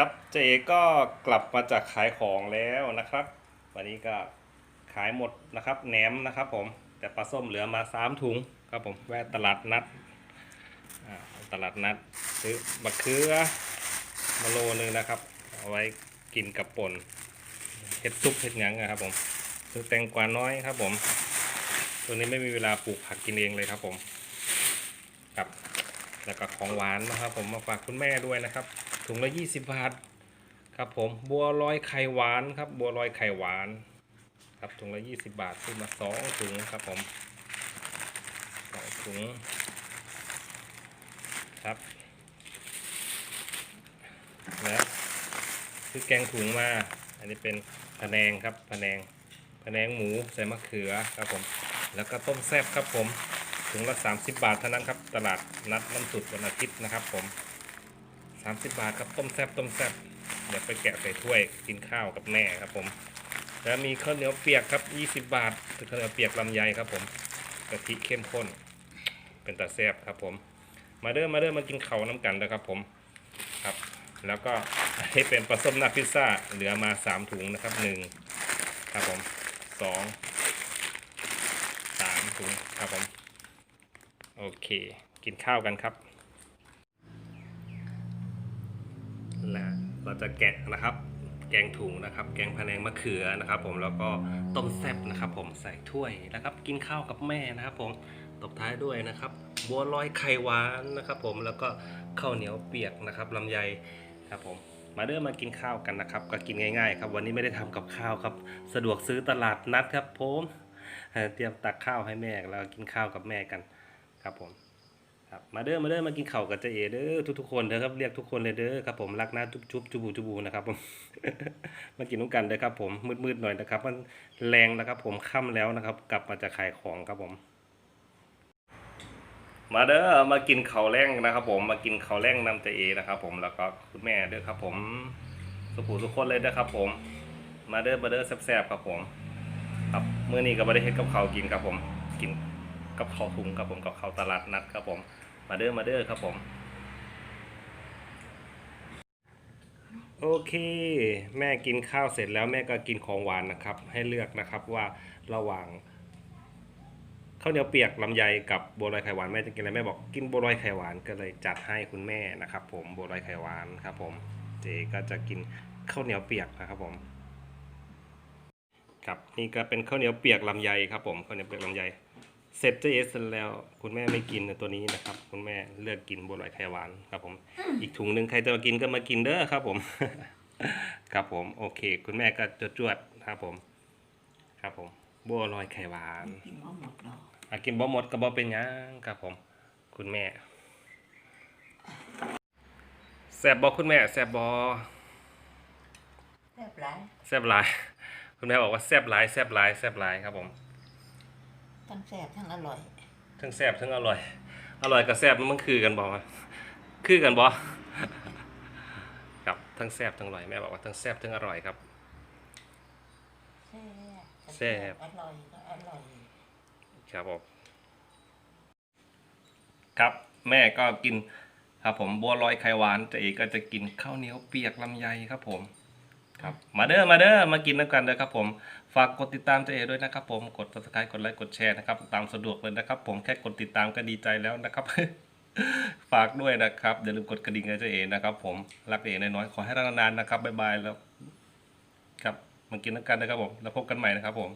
ครับเจก็กลับมาจากขายของแล้วนะครับ วันนี้ก็ขายหมดนะครับแหนมนะครับผมแต่ปลาส้มเหลือมาสามถุงครับผมแวะตลาดนัดอ่าตลาดนัดซื้อบักเขือมาโลนึงนะครับ เอาไว้กินกับป่นเห็ดซุปเห็ดหยังนะครับผมซื้อแตงกวาน้อยครับผมตัวนี้ไม่มีเวลาปลูกผักกินเองเลยครับผม แล้วก็ของหวานนะครับ ผมมาฝากคุณแม่ด้วยนะครับ ถุงละ 20 บาทครับผมบัวลอยไข่หวานครับ บัวลอยไข่หวาน ครับถุงละ 20 บาทซื้อมาสองถุงครับผมสองถุงครับและซื้อแกงถุงมา อันนี้เป็นพะแนงครับพะแนงพะแนงหมูใส่มะเขือครับผม แล้วก็ต้มแซ่บครับผม ถุงละ 30 บาทเท่านั้นครับ ตลาดนัดน้ำสุดวันอาทิตย์นะครับ ผม 30 บาทครับต้มแซ่บต้มแซ่บเดี๋ยวไปแกะใส่ถ้วยกินข้าวกับแม่ครับ ผม แล้วมีข้าวเหนียวเปียกครับ 20 บาทคือข้าวเหนียวเปียกลำไยครับ ผมกะทิเข้มข้น เป็นตาแซ่บครับ ผม มาเด้อมาเด้อมากินเขาวน้ำกันนะครับ ผมครับ แล้วก็ให้เป็นปลาส้มหน้าพิซซ่าเหลือมา 3 ถุงนะครับหนึ่งครับผมสองสามถุงครับผม โอเค กินข้าวกันครับและเราจะแกะนะครับ แกงถุงนะครับ แกงพะแนงมะเขือนะครับ ผมแล้วก็ต้มแซ่บนะครับ ผมใส่ถ้วยนะครับ กินข้าวกับแม่นะครับ ผมตบท้ายด้วยนะครับ บัวลอยไข่หวานนะครับ ผมแล้วก็ข้าวเหนียวเปียกนะครับลำไยครับผมมาเด้อมากินข้าวกันนะครับ ก็กินง่ายๆ ครับ วันนี้ไม่ได้ทำกับข้าวครับ สะดวกซื้อตลาดนัดครับผมเอ่อเตรียมตักข้าวให้แม่แล้วก็กินข้าวกับแม่กัน ครับผมครับมาเด้อมาเด้อมากินข้ากับเจเอเด้อทุกๆคนเด้อครับเรียกทุกคนเลยเด้อครับผมรักนะจุบจุบจุบูจุบูนะครับผมมากินน้ำกันเด้อครับผมมืดๆหน่อยนะครับ มันแรงนะครับ ผมค่ำแล้วนะครับ กลับมาจากขายของครับผม มาเด้อมากินข้าแรงนะครับ ผมมากินข้าแรงนำเจเอนะครับ ผมแล้วก็คุณแม่เด้อครับ ผมสุขูทุกคนเลยเด้อครับ ผม มาเด้อมาเด้อแซ่บๆครับผม ครับมื้อนี้ก็บ่ได้เฮ็ดกับเขากินครับผมกิน กับข้าวถุงครับผมกับข้าวตลาดนัดครับผม มาเด้อมาเด้อครับผม โอเค แม่กินข้าวเสร็จแล้วแม่ก็กินของหวานนะครับ ให้เลือกนะครับว่าระหว่างข้าวเหนียวเปียกลำไยกับบัวลอยไข่หวานแม่จะกินอะไรแม่บอกกินบัวลอยไข่หวานก็เลยจัดให้คุณแม่นะครับ ผมบัวลอยไข่หวานครับผมเจก็จะกินข้าวเหนียวเปียกนะครับผมครับนี่ก็เป็นข้าวเหนียวเปียกลำไยครับผมข้าวเหนียวเปียกลำไย เสร็จเจเอสแล้ว คุณแม่ไม่กินตัวนี้นะครับ คุณแม่เลือกกินบัวลอยไข่หวานครับผม อีกถุงหนึ่งใครจะมากินก็มากินเด้อครับผม ครับผมโอเค คุณแม่ก็จวดๆครับผม ครับผมบัวลอยไข่หวานกินว่าหมดหรอกอากินบ่หมดก็บ่เป็นหยังครับผม คุณแม่แซ่บบ่คุณแม่แซ่บบ่แซ่บหลายแซ่บหลาย คุณแม่บอกว่าแซ่บหลายแซ่บหลายแซ่บหลายครับผม ทั้งแซ่บทั้งอร่อย ทั้งแซ่บทั้งอร่อย อร่อยกับแซ่บมันคือกันบอกว่าคือกันบอครับทั้งแซ่บทั้งอร่อยแม่บอกว่าทั้งแซ่บทั้งอร่อยครับ แซ่บแซ่บอร่อยก็อร่อย ครับผมครับแม่ก็กินครับผมบัวลอยไข่หวานเจเอกก็จะกินข้าวเหนียวเปียกลำไยครับผม ครับมาเด้อมาเด้อมากินน้ำกันเด้อครับผมฝากกดติดตามเจเอด้วยนะครับผมกด subscribe กดไลค์กดแชร์นะครับตามสะดวกเลยนะครับ ผมแค่กดติดตามก็ดีใจแล้วนะครับ ฝากด้วยนะครับอย่าลืมกดกระดิ่งให้เจเอนะครับผมรักเอน้อยๆขอให้รักนานๆนะครับบ๊ายบายแล้ว ครับมากินน้ำกันนะครับผมแล้วพบกันใหม่นะครับผม